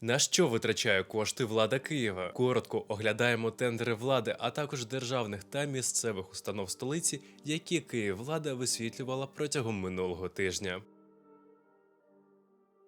На що витрачає кошти влада Києва? Коротко оглядаємо тендери влади, а також державних та місцевих установ столиці, які Київвлада висвітлювала протягом минулого тижня.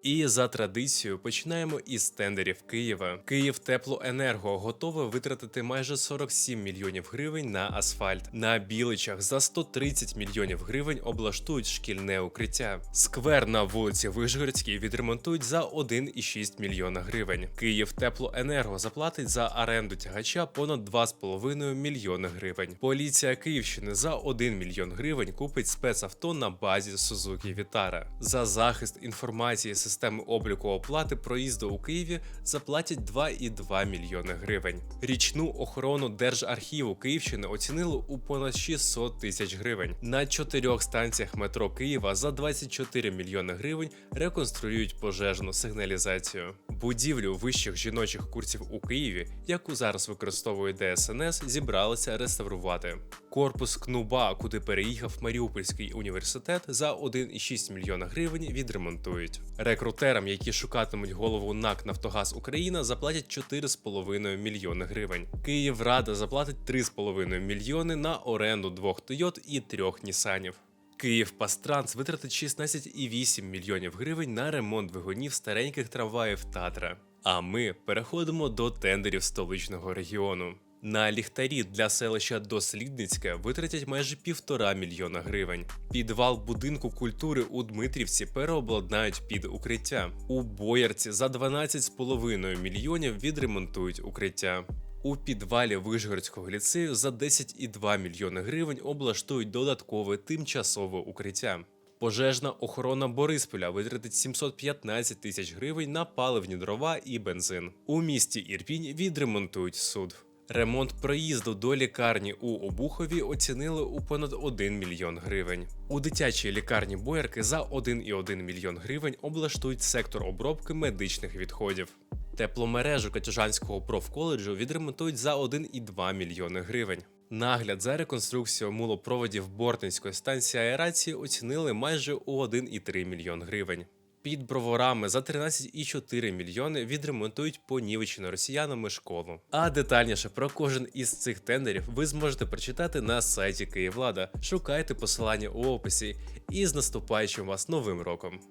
І за традицією починаємо із тендерів Києва. Київ Теплоенерго готове витратити майже 47 мільйонів гривень на асфальт. На Біличах за 130 мільйонів гривень облаштують шкільне укриття. Сквер на вулиці Вишгородській відремонтують за 1,6 мільйона гривень. Київ Теплоенерго заплатить за оренду тягача понад 2,5 мільйони гривень. Поліція Київщини за 1 мільйон гривень купить спецавто на базі Suzuki Vitara. За захист інформації системи обліку оплати проїзду у Києві заплатять 2,2 мільйони гривень. Річну охорону Держархіву Київщини оцінили у понад 600 тисяч гривень. На чотирьох станціях метро Києва за 24 мільйони гривень реконструюють пожежну сигналізацію. Будівлю вищих жіночих курсів у Києві, яку зараз використовує ДСНС, зібралися реставрувати. Корпус КНУБА, куди переїхав Маріупольський університет, за 1,6 мільйона гривень відремонтують. Рекрутерам, які шукатимуть голову НАК Нафтогаз Україна, заплатять 4,5 мільйони гривень. Київрада заплатить 3,5 мільйони на оренду двох Тойот і трьох Нісанів. Київ Пастранс витратить 16,8 мільйонів гривень на ремонт двигунів стареньких трамваїв Татра. А ми переходимо до тендерів столичного регіону. На ліхтарі для селища Дослідницьке витратять майже півтора мільйона гривень. Підвал будинку культури у Дмитрівці переобладнають під укриття. У Боярці за 12,5 мільйонів відремонтують укриття. У підвалі Вишгородського ліцею за 10,2 мільйони гривень облаштують додаткове тимчасове укриття. Пожежна охорона Борисполя витратить 715 тисяч гривень на паливні дрова і бензин. У місті Ірпінь відремонтують суд. Ремонт проїзду до лікарні у Обухові оцінили у понад 1 мільйон гривень. У дитячій лікарні Боярки за 1,1 мільйон гривень облаштують сектор обробки медичних відходів. Тепломережу Катюжанського профколеджу відремонтують за 1,2 мільйони гривень. Нагляд за реконструкцією мулопроводів Бортницької станції аерації оцінили майже у 1,3 мільйон гривень. Під броварами за 13,4 мільйони відремонтують понівечену росіянами школу. А детальніше про кожен із цих тендерів ви зможете прочитати на сайті Київлада. Шукайте посилання у описі і з наступаючим вас новим роком.